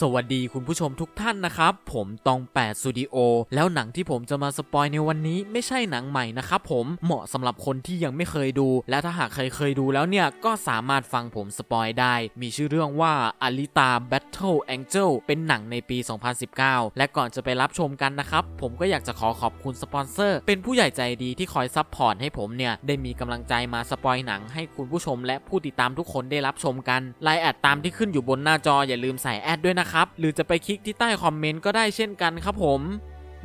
สวัสดีคุณผู้ชมทุกท่านนะครับ ผมตอง8สตูดิโอแล้วหนังที่ผมจะมาสปอยในวันนี้ไม่ใช่หนังใหม่นะครับผมเหมาะสำหรับคนที่ยังไม่เคยดู และถ้าหากใครเคยดูแล้วเนี่ยก็สามารถฟังผมสปอยได้ มีชื่อเรื่องว่า Alita Battle Angel เป็นหนังในปี 2019 และก่อนจะไปรับชมกันนะครับ ผมก็อยากจะขอขอบคุณสปอนเซอร์ เป็นผู้ใหญ่ใจดีที่คอยซัพพอร์ตให้ผมเนี่ยได้มีกำลังใจมาสปอยหนังให้คุณผู้ชม และผู้ติดตามทุกคนได้รับชมกันไลน์แอดตามที่ขึ้นอยู่บนหน้าจออย่าลืมใส่แอดด้วยนะครับ หรือจะไปคลิกที่ใต้คอมเมนต์ก็ได้เช่นกันครับผม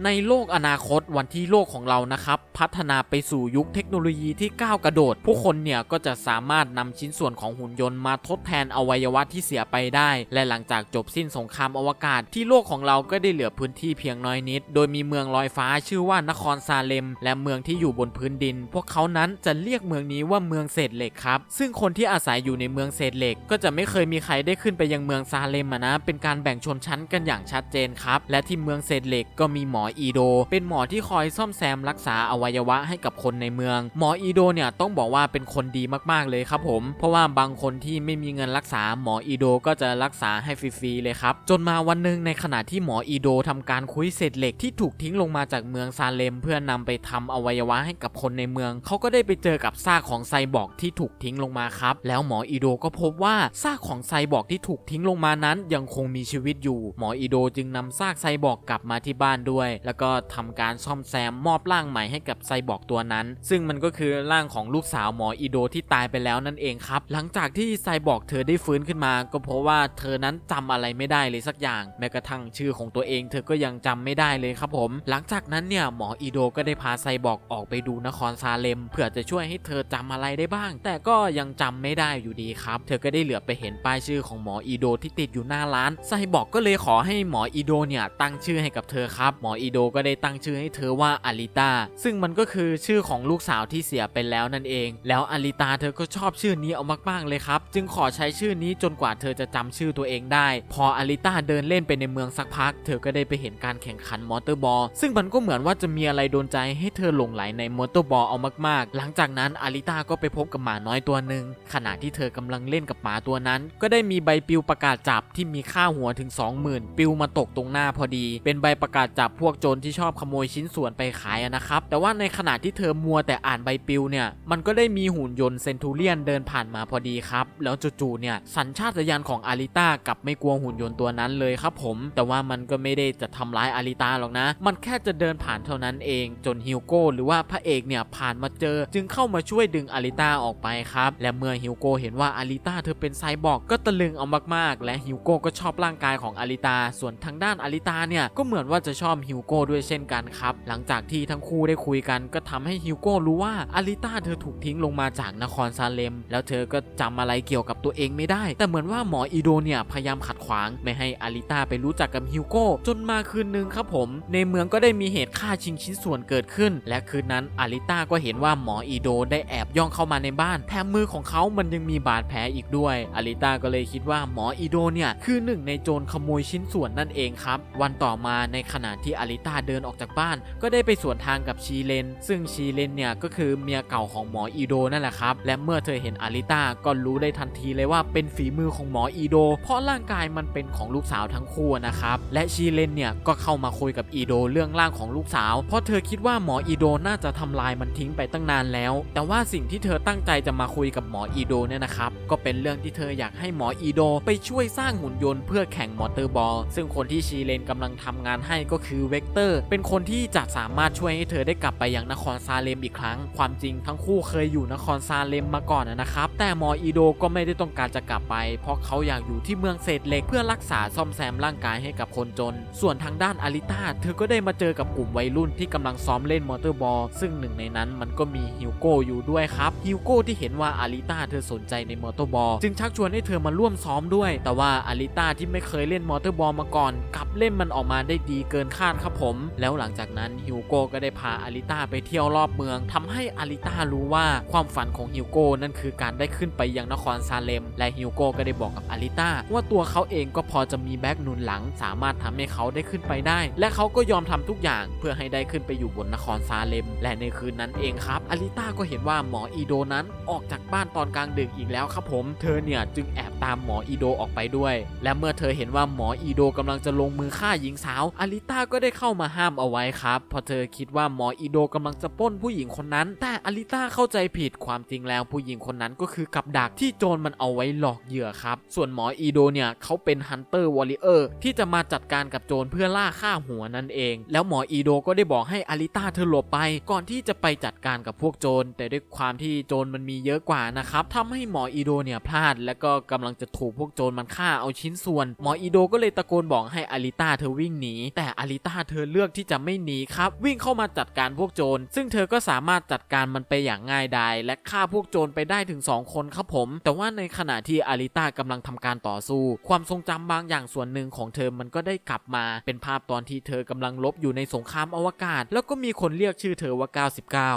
ในโลกอนาคตวันที่โลกของเรานะครับ พัฒนาไปสู่ยุคเทคโนโลยีที่ก้าวกระโดด ผู้คนเนี่ยก็จะสามารถนำชิ้นส่วนของหุ่นยนต์มาทดแทนอวัยวะที่เสียไปได้ และหลังจากจบสิ้นสงครามอวกาศ ที่โลกของเราก็ได้เหลือพื้นที่เพียงน้อยนิด โดยมีเมืองลอยฟ้าชื่อว่านครซาเลม และเมืองที่อยู่บนพื้นดิน พวกเขานั้นจะเรียกเมืองนี้ว่าเมืองเศษเหล็กครับซึ่งคนที่อาศัยอยู่ในเมืองเศษเหล็ก ก็จะไม่เคยมีใครได้ขึ้นไปยังเมืองซาเลมะนะเป็นการแบ่งชนชั้นกันอย่างชัดเจนครับและที่เมืองเศษเหล็กก็มีหมออีโด เป็นหมอที่คอยซ่อมแซมรักษาอวัยวะให้กับคนในเมือง หมออีโดเนี่ยต้องบอกว่าเป็นคนดีมากๆเลยครับผม เพราะว่าบางคนที่ไม่มีเงินรักษาหมออีโดก็จะรักษาให้ฟรีๆเลยครับ จนมาวันหนึ่งในขณะที่หมออีโดทำการคุยเศษเหล็กที่ถูกทิ้งลงมาจากเมืองซาเลม เพื่อนำไปทำอวัยวะให้กับคนในเมือง เขาก็ได้ไปเจอกับซากของไซบอร์กที่ถูกทิ้งลงมาครับ แล้วหมออีโดก็พบว่าซากของไซบอร์กที่ถูกทิ้งลงมานั้น ยังคงมีชีวิตอยู่ หมออีโดจึงนำซากไซบอร์กกลับมาที่บ้านด้วยแล้วก็ทำการซ่อมแซมมอบร่างใหม่ให้กับไซบอร์กตัวนั้น ซึ่งมันก็คือร่างของลูกสาวหมออีโดที่ตายไปแล้วนั่นเองครับ หลังจากที่ไซบอร์กเธอได้ฟื้นขึ้นมา ก็เพราะว่าเธอนั้นจำอะไรไม่ได้เลยสักอย่าง แม้กระทั่งชื่อของตัวเอง เธอก็ยังจำไม่ได้เลยครับผม หลังจากนั้นเนี่ยหมออีโดก็ได้พาไซบอร์กออกไปดูนครซาเลม เพื่อจะช่วยให้เธอจำอะไรได้บ้าง แต่ก็ยังจำไม่ได้อยู่ดีครับ เธอก็ได้เหลือไปเห็นป้ายชื่อของหมออีโดที่ติดอยู่หน้าร้านไซบอร์กก็เลยขอให้หมออีโดเนี่ยตั้งชื่อให้กับเธอครับหมออีโดก็ได้ตั้งชื่อให้เธอว่าอาริตาซึ่งมันก็คือชื่อของลูกสาวที่เสียไปแล้วนั่นเอง แล้วอาริตาเธอก็ชอบชื่อนี้เอามากๆเลยครับ จึงขอใช้ชื่อนี้จนกว่าเธอจะจำชื่อตัวเองได้ พออาริตาเดินเล่นไปในเมืองสักพัก เธอก็ได้ไปเห็นการแข่งขันมอเตอร์บอลซึ่งมันก็เหมือนว่าจะมีอะไรโดนใจให้เธอหลงไหลในมอเตอร์บอลเอามากๆ หลังจากนั้นอาริตาก็ไปพบกับหมาน้อยตัวหนึ่งขณะที่เธอกำลังเล่นกับหมาตัวนั้น ก็ได้มีใบปลิวประกาศจับที่มีค่าหัวถึง 20,000ปลิวมาตกตรงหน้าพอดี เป็นใบประกาศจับพวกโจรที่ชอบขโมยชิ้นส่วนไปขายนะครับ แต่ว่าในขณะที่เธอมัวแต่อ่านใบปลิวเนี่ย มันก็ได้มีหุ่นยนต์เซนทูเรียนเดินผ่านมาพอดีครับ แล้วจู่ๆเนี่ยสัญชาตญาณของอาริต้ากลับไม่กลัวหุ่นยนต์ตัวนั้นเลยครับผม แต่ว่ามันก็ไม่ได้จะทำร้ายอาริต้าหรอกนะ มันแค่จะเดินผ่านเท่านั้นเอง จนฮิวโก้หรือว่าพระเอกเนี่ยผ่านมาเจอ จึงเข้ามาช่วยดึงอาริต้าออกไปครับ และเมื่อฮิวโก้เห็นว่าอาริต้าเธอเป็นไซบอร์กก็ตะลึงเอามากๆ และฮิวโก้ก็ชอบร่างกายของอาริตาส่วนทางด้านอาริตาเนี่ยก็เหมือนว่าจะชอบฮิวโก้ด้วยเช่นกันครับ หลังจากที่ทั้งคู่ได้คุยกันก็ทำให้ฮิวโก้รู้ว่าอาริต้าเธอถูกทิ้งลงมาจากนครซาเลม แล้วเธอก็จำอะไรเกี่ยวกับตัวเองไม่ได้ แต่เหมือนว่าหมออีโดเนี่ยพยายามขัดขวาง ไม่ให้อาริต้าไปรู้จักกับฮิวโก้จนมาคืนนึงครับผม ในเมืองก็ได้มีเหตุฆ่าชิงชิ้นส่วนเกิดขึ้น และคืนนั้นอาริต้าก็เห็นว่าหมออีโดได้แอบย่องเข้ามาในบ้านแถมมือของเขามันยังมีบาดแผลอีกด้วยอาริต้าก็เลยคิดว่าหมออีโดเนี่ยคือหนึ่งในโจรขโมยชิ้นส่วนนั่นเองครับ วันต่อมาในขณะที่อาริตาเดินออกจากบ้าน ก็ได้ไปสวนทางกับชีเลน ซึ่งชีเลนเนี่ยก็คือเมียเก่าของหมออีโดนั่นแหละครับ และเมื่อเธอเห็นอาริตาก็รู้ได้ทันทีเลยว่าเป็นฝีมือของหมออีโด เพราะร่างกายมันเป็นของลูกสาวทั้งคู่นะครับ และชีเลนเนี่ยก็เข้ามาคุยกับอีโดเรื่องร่างของลูกสาว เพราะเธอคิดว่าหมออีโดน่าจะทำลายมันทิ้งไปตั้งนานแล้ว แต่ว่าสิ่งที่เธอตั้งใจจะมาคุยกับหมออีโดเนี่ยนะครับก็เป็นเรื่องที่เธออยากให้หมออีโด ไปช่วยสร้างหุ่นยนต์เพื่อแข่งมอเตอร์บอลซึ่งคนที่ชีเลนกำลังทำงานให้ก็คือเวกเตอร์ เป็นคนที่จะสามารถช่วยให้เธอได้กลับไปยังนครซาเลมอีกครั้ง ความจริงทั้งคู่เคยอยู่นครซาเลมมาก่อนนะครับ แต่หมออีโดก็ไม่ได้ต้องการจะกลับไป เพราะเขาอยากอยู่ที่เมืองเศษเหล็กเพื่อรักษาซ่อมแซมร่างกายให้กับคนจน ส่วนทางด้านอาริต้าเธอก็ได้มาเจอกับกลุ่มวัยรุ่นที่กำลังซ้อมเล่นมอเตอร์บอลซึ่งหนึ่งในนั้นมันก็มีฮิวโก้อยู่ด้วยครับฮิวโก้ที่เห็นว่าอาริต้าเธอสนใจในมอเตอร์บอลจึงชักชวนให้เธอมาร่วมซ้อมด้วย แต่ว่าอาริต้าที่ไม่เคยเล่นมอเตอร์บอลมาก่อนกลับเล่นมันออกมาได้ดีเกินคาดครับครับผม แล้วหลังจากนั้นฮิวโก้ก็ได้พาอาริต้าไปเที่ยวรอบเมืองทำให้อาริต้ารู้ว่าความฝันของฮิวโก้นั่นคือการได้ขึ้นไปยังนครซาเลม และฮิวโก้ก็ได้บอกกับอาริต้าว่าตัวเขาเองก็พอจะมีแบ็กหนุนหลัง สามารถทำให้เขาได้ขึ้นไปได้ และเขาก็ยอมทำทุกอย่างเพื่อให้ได้ขึ้นไปอยู่บนนครซาเลม และในคืนนั้นเองครับอาริต้าก็เห็นว่าหมออีโดนั้นออกจากบ้านตอนกลางดึกอีกแล้วครับผม เธอเนี่ยจึงแอบตามหมออีโดออกไปด้วย และเมื่อเธอเห็นว่าหมออีโดกำลังจะลงมือฆ่าหญิงสาวอาริต้าก็ได้เข้ามาห้ามเอาไว้ครับเพราะเธอคิดว่าหมออีโดกำลังจะป้นผู้หญิงคนนั้น แต่อาริต้าเข้าใจผิดความจริงแล้วผู้หญิงคนนั้นก็คือกับดักที่โจรมันเอาไว้หลอกเหยื่อครับ ส่วนหมออีโดเนี่ยเขาเป็นฮันเตอร์วอริเออร์ที่จะมาจัดการกับโจรเพื่อล่าฆ่าหัวนั่นเอง แล้วหมออีโดก็ได้บอกให้อาริต้าเธอหลบไป ก่อนที่จะไปจัดการกับพวกโจรแต่ด้วยความที่โจรมันมีเยอะกว่านะครับทำให้หมออีโดเนี่ยพลาด และก็กำลังจะถูกพวกโจรมันฆ่าเอาชิ้นส่วน หมออีโดก็เลยตะโกนบอกให้อาริต้าเธอวิ่งหนีแต่อาริต้าเธอเลือกที่จะไม่หนีครับ วิ่งเข้ามาจัดการพวกโจร ซึ่งเธอก็สามารถจัดการมันไปอย่างง่ายดายและฆ่าพวกโจรไปได้ถึง 2 คนครับผม แต่ว่าในขณะที่อาริต้ากำลังทำการต่อสู้ ความทรงจำบางอย่างส่วนหนึ่งของเธอมันก็ได้กลับมา เป็นภาพตอนที่เธอกำลังลบอยู่ในสงครามอวกาศ แล้วก็มีคนเรียกชื่อเธอว่า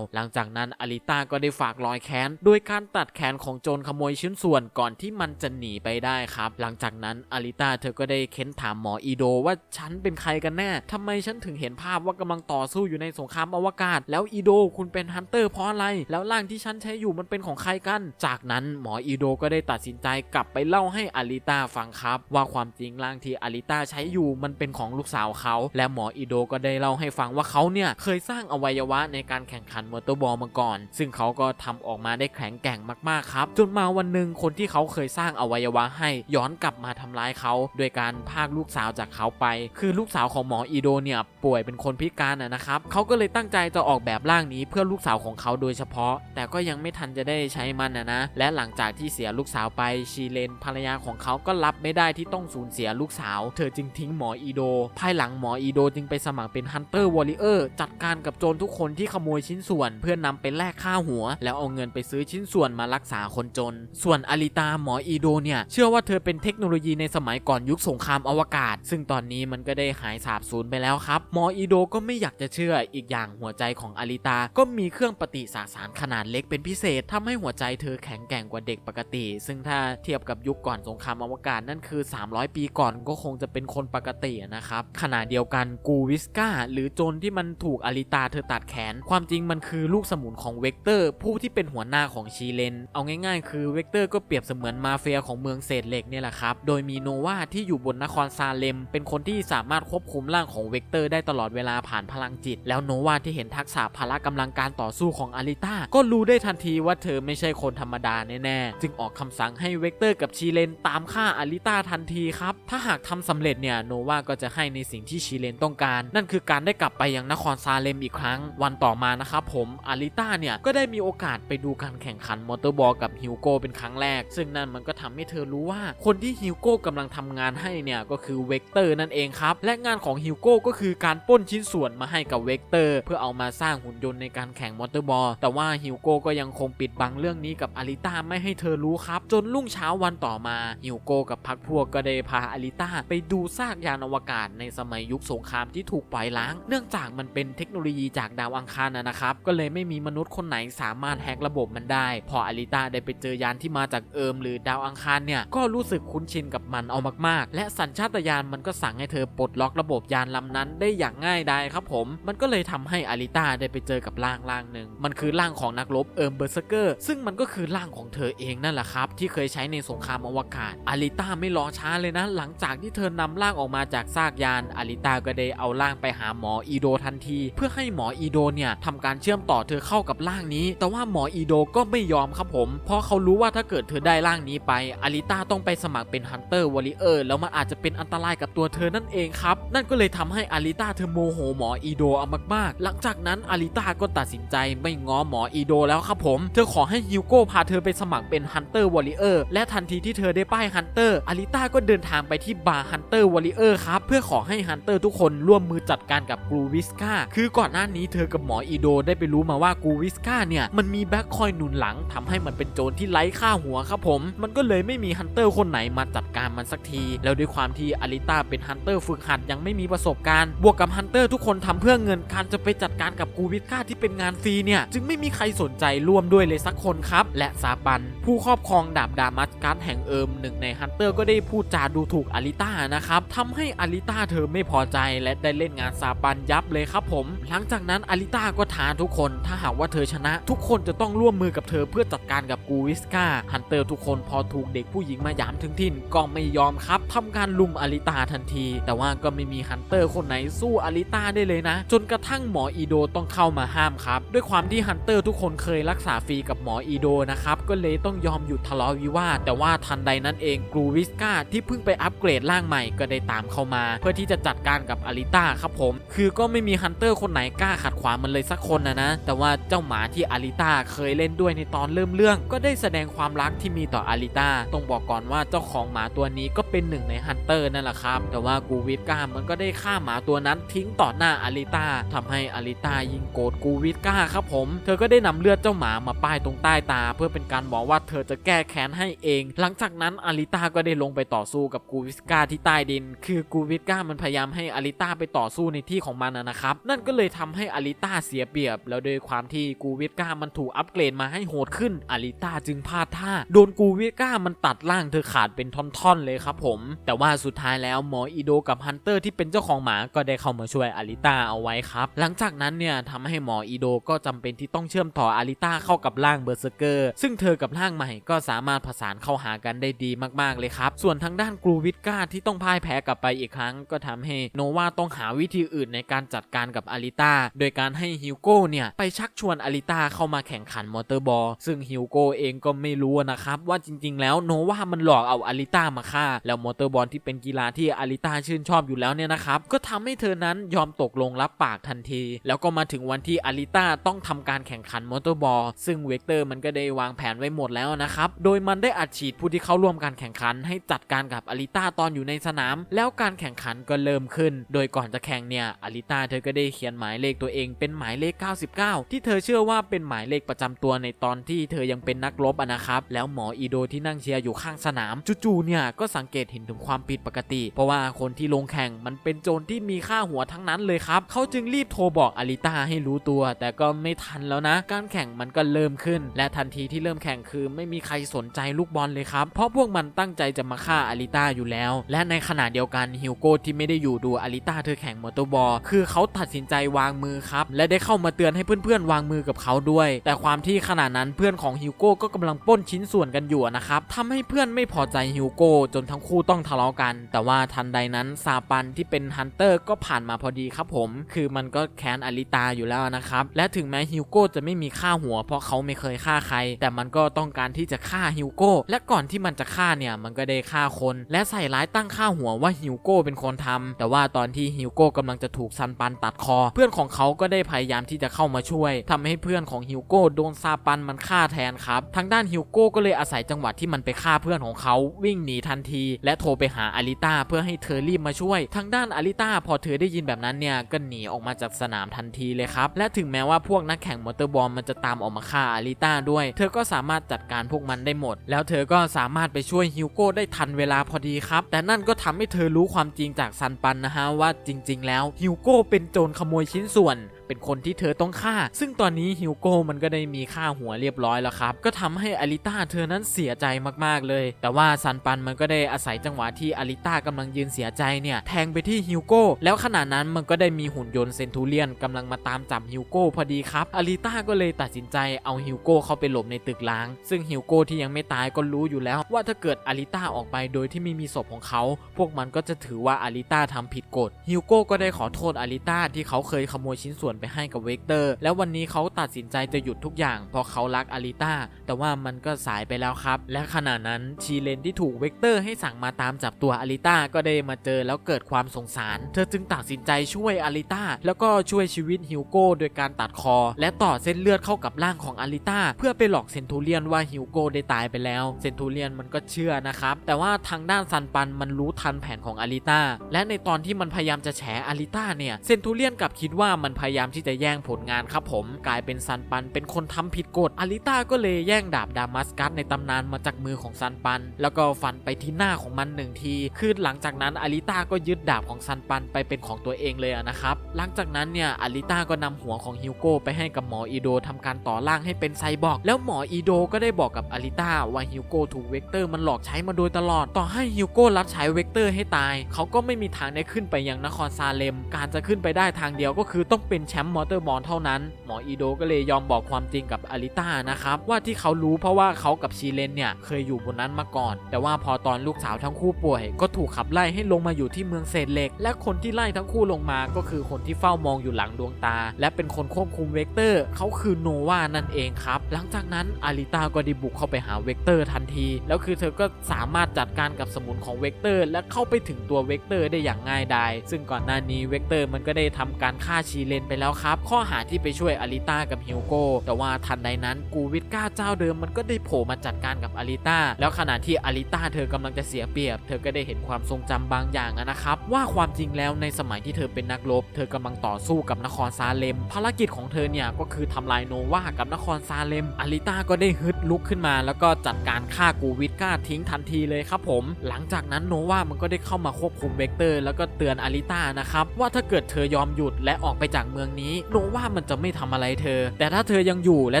99 หลังจากนั้นอาริต้าก็ได้ฝากรอยแค้นโดยการตัดแขนของโจรขโมยชิ้นส่วนก่อนที่มันจะหนีไปได้ครับ หลังจากนั้นอาริต้าเธอก็ได้เค้นถามหมออีโดว่าฉันเป็นใครกันแน่ทำไมฉันถึงเห็นภาพว่ากำลังต่อสู้อยู่ในสงครามอวกาศ แล้วอีโดคุณเป็นฮันเตอร์เพราะอะไร แล้วร่างที่ฉันใช้อยู่มันเป็นของใครกัน จากนั้นหมออีโดก็ได้ตัดสินใจกลับไปเล่าให้อาริต้าฟังครับ ว่าความจริงร่างที่อาริต้าใช้อยู่มันเป็นของลูกสาวเขา และหมออีโดก็ได้เล่าให้ฟังว่าเขาเนี่ยเคยสร้างอวัยวะในการแข่งขันมอเตอร์บอลมาก่อน ซึ่งเขาก็ทำออกมาได้แข็งแกร่งมากๆครับ จนมาวันหนึ่งคนที่เขาเคยสร้างอวัยวะให้ย้อนกลับมาทำร้ายเขาโดยการพากลูกสาวจากเขาไป คือลูกสาวของหมออีโดเนี่ยป่วยเป็นคนพิการนะนะครับเขาก็เลยตั้งใจจะออกแบบร่างนี้เพื่อลูกสาวของเขาโดยเฉพาะ แต่ก็ยังไม่ทันจะได้ใช้มันนะนะและหลังจากที่เสียลูกสาวไปชีเลนภรรยาของเขาก็รับไม่ได้ที่ต้องสูญเสียลูกสาว เธอจึงทิ้งหมออีโด ภายหลังหมออีโดจึงไปสมัครเป็นฮันเตอร์วอริเออร์จัดการกับโจรทุกคนที่ขโมยชิ้นส่วน เพื่อนนำไปแลกค่าหัว แล้วเอาเงินไปซื้อชิ้นส่วนมารักษาคนจน ส่วนอาริตาหมออีโดเนี่ยเชื่อว่าเธอเป็นเทคโนโลยีในสมัยก่อนยุคสงครามอวกาศ ซึ่งตอนนี้มันก็ได้หายสาบสูญไปแล้วแล้วครับหมออีโดก็ไม่อยากจะเชื่ออีกอย่างหัวใจของอาริตาก็มีเครื่องปฏิสาสารขนาดเล็กเป็นพิเศษทำให้หัวใจเธอแข็งแกร่งกว่าเด็กปกติ ซึ่งถ้าเทียบกับยุคก่อนสงครามอวกาศนั่นคือ 300 ปีก่อนก็คงจะเป็นคนปกตินะครับขณะเดียวกันกูวิสกาหรือโจรที่มันถูกอาริตาเธอตัดแขน ความจริงมันคือลูกสมุนของเวกเตอร์ ผู้ที่เป็นหัวหน้าของชีเลน เอาง่ายๆ คือเวกเตอร์ก็เปรียบเสมือนมาเฟียของเมืองเศษเหล็กเนี่ยแหละครับโดยมีโนวาที่อยู่บนนครซาเลม เป็นคนที่สามารถควบคุมร่างของเวกเตอร์ได้ตลอดเวลาผ่านพลังจิต แล้วโนวาที่เห็นทักษะพละกำลังการต่อสู้ของอาริต้าก็รู้ได้ทันทีว่าเธอไม่ใช่คนธรรมดาแน่ๆ จึงออกคำสั่งให้เวกเตอร์กับชีเลนตามฆ่าอาริต้าทันทีครับ ถ้าหากทำสำเร็จเนี่ยโนวาก็จะให้ในสิ่งที่ชีเลนต้องการ นั่นคือการได้กลับไปยังนครซาเลมอีกครั้ง วันต่อมานะครับผมอาริต้าเนี่ยก็ได้มีโอกาสไปดูการแข่งขันมอเตอร์บอลกับฮิวโก้เป็นครั้งแรก ซึ่งนั่นมันก็ทำให้เธอรู้ว่าคนที่ฮิวโก้กำลังทำงานให้เนี่ยก็คือเวกเตอร์นั่นเองครับและงานของฮิวโกก็คือการป้นชิ้นส่วนมาให้กับเวกเตอร์ เพื่อเอามาสร้างหุ่นยนต์ในการแข่งมอเตอร์บอลแต่ว่าฮิวโก้ก็ยังคงปิดบังเรื่องนี้กับอาริต้าไม่ให้เธอรู้ครับ จนรุ่งเช้าวันต่อมาฮิวโก้กับพักพวกก็ได้พาอาริต้าไปดูซากยานอวกาศในสมัยยุคสงครามที่ถูกปล่อยล้าง เนื่องจากมันเป็นเทคโนโลยีจากดาวอังคารนะนะครับ ก็เลยไม่มีมนุษย์คนไหนสามารถแฮกระบบมันได้ พออาริต้าได้ไปเจอยานที่มาจากเอิมหรือดาวอังคารเนี่ยก็รู้สึกคุ้นชินกับมันเอามากๆ และสัญชาตญาณมันก็สั่งให้เธอปลดล็อกระบบยานลำนั้นได้อย่างง่ายดายครับผม มันก็เลยทำให้อาริต้าได้ไปเจอกับร่างร่างหนึ่งมันคือร่างของนักรบเอิร์มเบอร์เซเกอร์ซึ่งมันก็คือร่างของเธอเองนั่นแหละครับ ที่เคยใช้ในสงครามอวกาศอาริต้าไม่รอช้าเลยนะ หลังจากที่เธอนำร่างออกมาจากซากยานอาริต้าก็ได้เอาร่างไปหาหมออีโดทันที เพื่อให้หมออีโดเนี่ยทำการเชื่อมต่อเธอเข้ากับร่างนี้ แต่ว่าหมออีโดก็ไม่ยอมครับผม เพราะเขารู้ว่าถ้าเกิดเธอได้ร่างนี้ไปอาริต้าต้องไปสมัครเป็นฮันเตอร์วอริเออร์แล้วมันอาจจะเป็นอันตรายกับตัวเธอนั่นเองครับ นั่นก็เลยทำให้อาริต้าเธอโมโหหมออีโดเอามากๆ หลังจากนั้นอาริต้าก็ตัดสินใจไม่ง้อหมออีโดแล้วครับผม เธอขอให้ฮิวโก้พาเธอไปสมัครเป็นฮันเตอร์วอริเออร์และทันทีที่เธอได้ป้ายฮันเตอร์อาริต้าก็เดินทางไปที่บาร์ฮันเตอร์วอริเออร์ครับ เพื่อขอให้ฮันเตอร์ทุกคนร่วมมือจัดการกับกรูวิสกาคือก่อนหน้านี้เธอกับหมออีโดได้ไปรู้มาว่ากูวิสกาเนี่ยมันมีแบ็คคอยหนุนหลังทำให้มันเป็นโจรที่ไร้ค่าหัวครับผม มันก็เลยไม่มีฮันเตอร์คนไหนมาจัดการมันสักที แล้วด้วยความที่อาริต้าเป็นฮันเตอร์ฝึกหัดยังไม่มีประสบการณ์การบวกกับฮันเตอร์ทุกคนทำเพื่อเงินการจะไปจัดการกับกูวิสกาที่เป็นงานฟรีเนี่ย จึงไม่มีใครสนใจร่วมด้วยเลยสักคนครับ และซาปัน ผู้ครอบครองดาบดามัสการ์ดแห่งเอิมหนึ่งในฮันเตอร์ก็ได้พูดจาดูถูกอาริต้านะครับทำให้อาริต้าเธอไม่พอใจและได้เล่นงานซาปันยับเลยครับผม หลังจากนั้นอาริต้าก็ท้าทุกคน ถ้าหากว่าเธอชนะ ทุกคนจะต้องร่วมมือกับเธอเพื่อจัดการกับกูวิสกาฮันเตอร์ทุกคนพอถูกเด็กผู้หญิงมาหยามถึงถิ่นก็ไม่ยอมครับทำการลุมอาริต้าทันที แต่ว่าก็ไม่มีฮันเตอร์คนไหนสู้อาริต้าได้เลยนะ จนกระทั่งหมออีโดต้องเข้ามาห้ามครับ ด้วยความที่ฮันเตอร์ทุกคนเคยรักษาฟรีกับหมออีโดนะครับ ก็เลยต้องยอมหยุดทะเลาะวิวาทแต่ว่าทันใดนั้นเองกรูวิสกาที่เพิ่งไปอัปเกรดร่างใหม่ก็ได้ตามเข้ามา เพื่อที่จะจัดการกับอาริต้าครับผม คือก็ไม่มีฮันเตอร์คนไหนกล้าขัดขวางมันเลยสักคนนะนะ แต่ว่าเจ้าหมาที่อาริต้าเคยเล่นด้วยในตอนเริ่มเรื่อง ก็ได้แสดงความรักที่มีต่ออาริต้าต้องบอกก่อนว่าเจ้าของหมาตัวนี้ก็เป็นหนึ่งในฮันเตอร์นั่นแหละครับ แต่ว่ากูวิสกามันก็ได้ฆ่าหมาตัวนั้นทิ้งต่อหน้าอาริต้าทำให้อาริต้ายิงโกรธกูวิสกาครับผม เธอก็ได้นำเลือดเจ้าหมามาป้ายตรงใต้ตา เพื่อเป็นการบอกว่าเธอจะแก้แค้นให้เอง หลังจากนั้นอาริต้าก็ได้ลงไปต่อสู้กับกูวิสกาที่ใต้ดิน คือกูวิสกามันพยายามให้อาริต้าไปต่อสู้ในที่ของมันนะครับ นั่นก็เลยทำให้อาริต้าเสียเปรียบ แล้วโดยความที่กูวิสกามันถูกอัปเกรดมาให้โหดขึ้นอาริต้าจึงพลาดท่า โดนกูวิสกามันตัดร่างเธอขาดเป็นท่อนๆเลยครับผม แต่ว่าสุดท้ายแล้วหมออีโดกับฮันเตอร์ที่เป็นเจ้าของหมาก็ได้เข้ามาช่วยอาริต้าเอาไว้ครับ หลังจากนั้นเนี่ยทำให้หมออีโดก็จำเป็นที่ต้องเชื่อมต่ออาริต้าเข้ากับร่างเบอร์เซอร์เกอร์ ซึ่งเธอกับร่างใหม่ก็สามารถผสานเข้าหากันได้ดีมากๆเลยครับ ส่วนทางด้านกรูวิสกาที่ต้องพ่ายแพ้กลับไปอีกครั้ง ก็ทำให้โนวาต้องหาวิธีอื่นในการจัดการกับอาริต้าโดยการให้ฮิวโก้เนี่ยไปชักชวนอาริต้าเข้ามาแข่งขันมอเตอร์บอลซึ่งฮิวโก้เองก็ไม่รู้นะครับว่าจริง ๆ แล้วโนวามันหลอกเอาอาริต้ามาฆ่า แล้วมอเตอร์บอลที่เป็นกีฬาที่อาริต้าชื่นชอบอยู่แล้วเนี่ยนะครับก็ทำให้เธอนั้นยอมตกลงรับปากทันที แล้วก็มาถึงวันที่อาริต้าต้องทำการแข่งขันมอเตอร์บอลซึ่งเวกเตอร์มันก็ได้วางแผนไว้หมดแล้วนะครับ โดยมันได้อัดฉีดผู้ที่เข้าร่วมการแข่งขัน ให้จัดการกับอาริต้าตอนอยู่ในสนาม แล้วการแข่งขันก็เริ่มขึ้น โดยก่อนจะแข่งเนี่ยอาริต้าเธอก็ได้เขียนหมายเลขตัวเองเป็นหมายเลข 99 ที่เธอเชื่อว่าเป็นหมายเลขประจำตัวในตอนที่เธอยังเป็นนักรบอะนะครับแล้วหมออีโดที่นั่งเชียร์อยู่ข้างสนามจู่ๆเนี่ยก็สังเกตเห็นถึงความผิดปกติ เพราะว่าคนที่ลงแข่งมันเป็นโจรที่มีค่าหัวทั้งนั้นเลยครับ เขาจึงรีบโทรบอกอาริต้าให้รู้ตัว แต่ก็ไม่ทันแล้วนะ การแข่งมันก็เริ่มขึ้น และทันทีที่เริ่มแข่งคือไม่มีใครสนใจลูกบอลเลยครับ เพราะพวกมันตั้งใจจะมาฆ่าอาริต้าอยู่แล้ว และในขณะเดียวกันฮิวโก้ที่ไม่ได้อยู่ดูอาริต้าเธอแข่งมอเตอร์บอลคือเขาตัดสินใจวางมือครับ และได้เข้ามาเตือนให้เพื่อนๆ วางมือกับเขาด้วย แต่ความที่ขณะนั้นเพื่อนของฮิวโก้ก็กำลังป้นชิ้นส่วนกันอยู่นะครับทำให้เพื่อนไม่พอใจฮิวโก้จนทั้งคู่ต้องทะเลาะกัน แต่ว่าทันใดนั้นซาปันที่เป็นฮันเตอร์ก็ผ่านมาพอดีครับผม คือมันก็แค้นอาริตาอยู่แล้วนะครับ และถึงแม้ฮิวโก้จะไม่มีค่าหัว เพราะเขาไม่เคยฆ่าใคร แต่มันก็ต้องการที่จะฆ่าฮิวโก้ และก่อนที่มันจะฆ่าเนี่ย มันก็ได้ฆ่าคน และใส่ร้ายตั้งค่าหัวว่าฮิวโก้เป็นคนทำแต่ว่าตอนที่ฮิวโก้กำลังจะถูกซันปันตัดคอ เพื่อนของเขาก็ได้พยายามที่จะเข้ามาช่วยทำให้เพื่อนของฮิวโก้โดนซาปันมันฆ่าแทนครับ ทางด้านฮิวโก้ก็เลยอาศัยจังหวะที่มันไปฆ่าเพื่อนของเขาวิ่งหนีทันที และโทรไปหาอาริต้าเพื่อให้เธอรีบมาช่วย ทางด้านอาริต้าพอเธอได้ยินแบบนั้นเนี่ยก็หนีออกมาจากสนามทันทีเลยครับ และถึงแม้ว่าพวกนักแข่งมอเตอร์บอลมันจะตามออกมาฆ่าอาริต้าด้วย เธอก็สามารถจัดการพวกมันได้หมด แล้วเธอก็สามารถไปช่วยฮิวโก้ได้ทันเวลาพอดีครับ แต่นั่นก็ทำให้เธอรู้ความจริงจากซันปันนะฮะว่าจริง ๆ แล้วฮิวโก้เป็นโจรขโมยชิ้นส่วน เป็นคนที่เธอต้องฆ่า ซึ่งตอนนี้ฮิวโก้มันก็ได้มีค่าหัวเรียบร้อยแล้วครับ ก็ทำให้อาริต้าเธอนั้นเสียใจมากๆเลย แต่ว่าซันปันมันก็ได้อาศัยจังหวะที่อาริต้ากำลังยืนเสียใจเนี่ยแทงไปที่ฮิวโก้แล้วขณะนั้นมันก็ได้มีหุ่นยนต์เซนทูเลียนกำลังมาตามจับฮิวโก้พอดีครับอาริต้าก็เลยตัดสินใจเอาฮิวโก้เข้าไปหลบในตึกล้าง ซึ่งฮิวโก้ที่ยังไม่ตายก็รู้อยู่แล้ว ว่าถ้าเกิดอาริต้าออกไปโดยที่ไม่มีศพของเขา พวกมันก็จะถือว่าอาริต้าทำผิดกฎฮิวโก้ก็ได้ขอโทษอาริต้าที่เขาเคยขโมยชิ้นส่วนไปให้กับเวกเตอร์ แล้ววันนี้เขาตัดสินใจจะหยุดทุกอย่างเพราะเขารักอาริต้าแต่ว่ามันก็สายไปแล้วครับ และขณะนั้นชีเลนที่ถูกเวกเตอร์ให้สั่งมาตามจับตัวอาริต้าก็ได้มาเจอแล้วเกิดความสงสาร เธอจึงตัดสินใจช่วยอาริต้าแล้วก็ช่วยชีวิตฮิวโก้โดยการตัดคอ และต่อเส้นเลือดเข้ากับร่างของอาริต้าเพื่อไปหลอกเซนทูเลียนว่าฮิวโก้ได้ตายไปแล้วเซนทูเลียนมันก็เชื่อนะครับแต่ว่าทางด้านซันปันมันรู้ทันแผนของอาริต้าและในตอนที่มันพยายามจะแฉอาริต้าเนี่ยเซนทูเลียนกลับคิดว่ามันพยายามามที่จะแย่งผลงานครับผม กลายเป็นซันปัน เป็นคนทำผิดกฎอาริต้าก็เลยแย่งดาบดามัสกัสในตำนานมาจากมือของซันปัน แล้วก็ฟันไปที่หน้าของมันหนึ่งที คือหลังจากนั้นอาริต้าก็ยึดดาบของซันปันไปเป็นของตัวเองเลยนะครับ หลังจากนั้นเนี่ยอาริต้าก็นำหัวของฮิวโก้ไปให้กับหมออีโดทำการต่อร่างให้เป็นไซบอร์กแล้วหมออีโดก็ได้บอกกับอาริต้าว่าฮิวโก้ถูกเวกเตอร์มันหลอกใช้มาโดยตลอด ต่อให้ฮิวโก้รับใช้เวกเตอร์ให้ตาย เขาก็ไม่มีทางได้ขึ้นไปยังนครซาเลม การจะขึ้นไปได้ทางเดียวก็คือต้องเป็นแชมป์มอเตอร์บอลเท่านั้น หมออีโดก็เลยยอมบอกความจริงกับอาริต้านะครับว่าที่เขารู้เพราะว่าเขากับชีเลนเนี่ยเคยอยู่บนนั้นมาก่อน แต่ว่าพอตอนลูกสาวทั้งคู่ป่วย ก็ถูกขับไล่ให้ลงมาอยู่ที่เมืองเศษเหล็ก และคนที่ไล่ทั้งคู่ลงมาก็คือคนที่เฝ้ามองอยู่หลังดวงตา และเป็นคนควบคุมเวกเตอร์เขาคือโนวานั่นเองครับหลังจากนั้นอาริต้าก็ได้บุกเข้าไปหาเวกเตอร์ทันที แล้วคือเธอก็สามารถจัดการกับสมุนของเวกเตอร์ และเข้าไปถึงตัวเวกเตอร์ได้อย่างง่ายดายซึ่งก่อนหน้านี้เวกเตอร์มันก็ได้ทำการฆ่าชีเลนไปแล้วครับ ข้อหาที่ไปช่วยอาริต้ากับฮิวโก้แต่ว่าทันใดนั้นกูวิทก้าเจ้าเดิมมันก็ได้โผล่มาจัดการกับอาริต้าแล้วขณะที่อาริต้าเธอกำลังจะเสียเปรียบ เธอก็ได้เห็นความทรงจำบางอย่างนะครับ ว่าความจริงแล้วในสมัยที่เธอเป็นนักรบ เธอกำลังต่อสู้กับนครซาเลม ภารกิจของเธอเนี่ยก็คือทำลายโนวากับนครซาเลมอาริต้าก็ได้ฮึดลุกขึ้นมา แล้วก็จัดการฆ่ากูวิทก้าทิ้งทันทีเลยครับผม หลังจากนั้นโนวามันก็ได้เข้ามาควบคุมเวกเตอร์ แล้วก็เตือนอาริต้านะครับว่าถ้าเกิดเธอยอมหยุดและออกไปจากเมืองนี้โนว่ามันจะไม่ทำอะไรเธอ แต่ถ้าเธอยังอยู่และ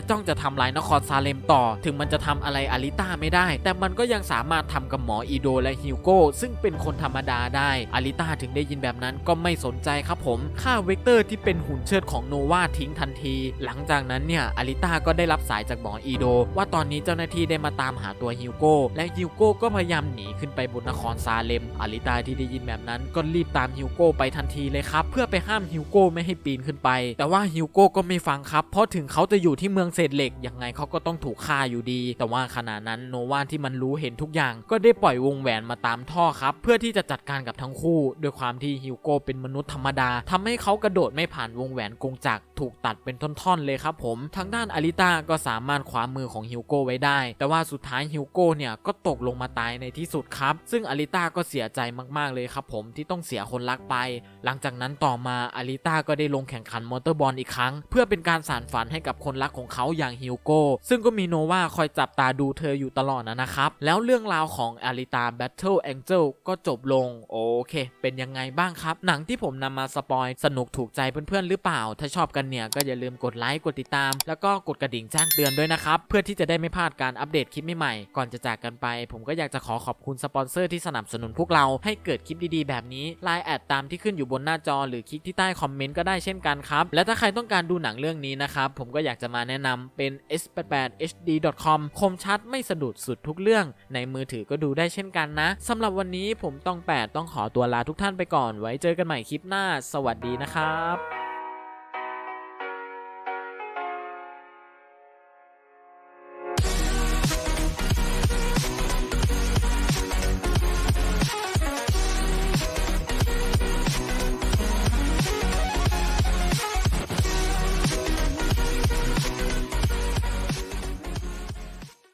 จ้องจะทำลายนครซาเลมต่อ ถึงมันจะทำอะไรอาริต้าไม่ได้ แต่มันก็ยังสามารถทำกับหมออีโดและฮิวโก้ซึ่งเป็นคนธรรมดาได้อาริต้าถึงได้ยินแบบนั้นก็ไม่สนใจครับผมฆ่าเวกเตอร์ที่เป็นหุ่นเชิดของโนวาทิ้งทันที หลังจากนั้นเนี่ยอาริต้าก็ได้รับสายจากหมออีโด ว่าตอนนี้เจ้าหน้าที่ได้มาตามหาตัวฮิวโก้และฮิวโก้ก็พยายามหนีขึ้นไปบนนครซาเลมอาริต้าที่ได้ยินแบบนั้นก็รีบตามฮิวโก้ไปทันทีเลยครับ เพื่อไปห้ามฮิวโก้ไม่ให้ปีนขึ้นไป แต่ว่าฮิวโก้ก็ไม่ฟังครับ เพราะถึงเขาจะอยู่ที่เมืองเศษเหล็กยังไงเขาก็ต้องถูกฆ่าอยู่ดี แต่ว่าขณะนั้นโนวาที่มันรู้เห็นทุกอย่าง ก็ได้ปล่อยวงแหวนมาตามท่อครับ เพื่อที่จะจัดการกับทั้งคู่ด้วยความที่ฮิวโก้เป็นมนุษย์ธรรมดาทำให้เขากระโดดไม่ผ่านวงแหวนกงจักรถูกตัดเป็นท่อนๆเลยครับผมทางด้านอาริต้าก็สามารถคว้ามือของฮิวโก้ไว้ได้ แต่ว่าสุดท้ายฮิวโก้เนี่ยก็ตกลงมาตายในที่สุดครับ ซึ่งอาริต้าก็เสียใจมากๆเลยครับผมที่ต้องเสียคนรักไป หลังจากนั้นต่อมาอาริต้าก็ได้ลงแข่งขันมอเตอร์บอลอีกครั้ง เพื่อเป็นการสานฝันให้กับคนรักของเขาอย่างฮิวโก้ซึ่งก็มีโนวาคอยจับตาดูเธออยู่ตลอดนะนะครับ แล้วเรื่องราวของอาริตา Battle Angel ก็จบลง โอเค เป็นยังไงบ้างครับ หนังที่ผมนำมาสปอยสนุกถูกใจเพื่อนๆหรือเปล่า ถ้าชอบกันเนี่ยก็อย่าลืมกดไลค์กดติดตาม แล้วก็กดกระดิ่งแจ้งเตือนด้วยนะครับ เพื่อที่จะได้ไม่พลาดการอัปเดตคลิปใหม่ๆก่อนจะจากกันไป ผมก็อยากจะขอขอบคุณสปอนเซอร์ที่สนับสนุนพวกเราให้เกิดคลิปดีๆ แบบนี้ไลน์แอดตามที่ขึ้นอยู่บนหน้าจอหรือคลิกที่ใต้คอมเมนต์ก็ได้เช่นกันครับ และถ้าใครต้องการดูหนังเรื่องนี้นะครับ ผมก็อยากจะมาแนะนำเป็น s88hd.com คมชัดไม่สะดุดสุดทุกเรื่อง ในมือถือก็ดูได้เช่นกันนะสำหรับวันนี้ผมต้องแปดต้องขอตัวลาทุกท่านไปก่อน ไว้เจอกันใหม่คลิปหน้า สวัสดีนะครับ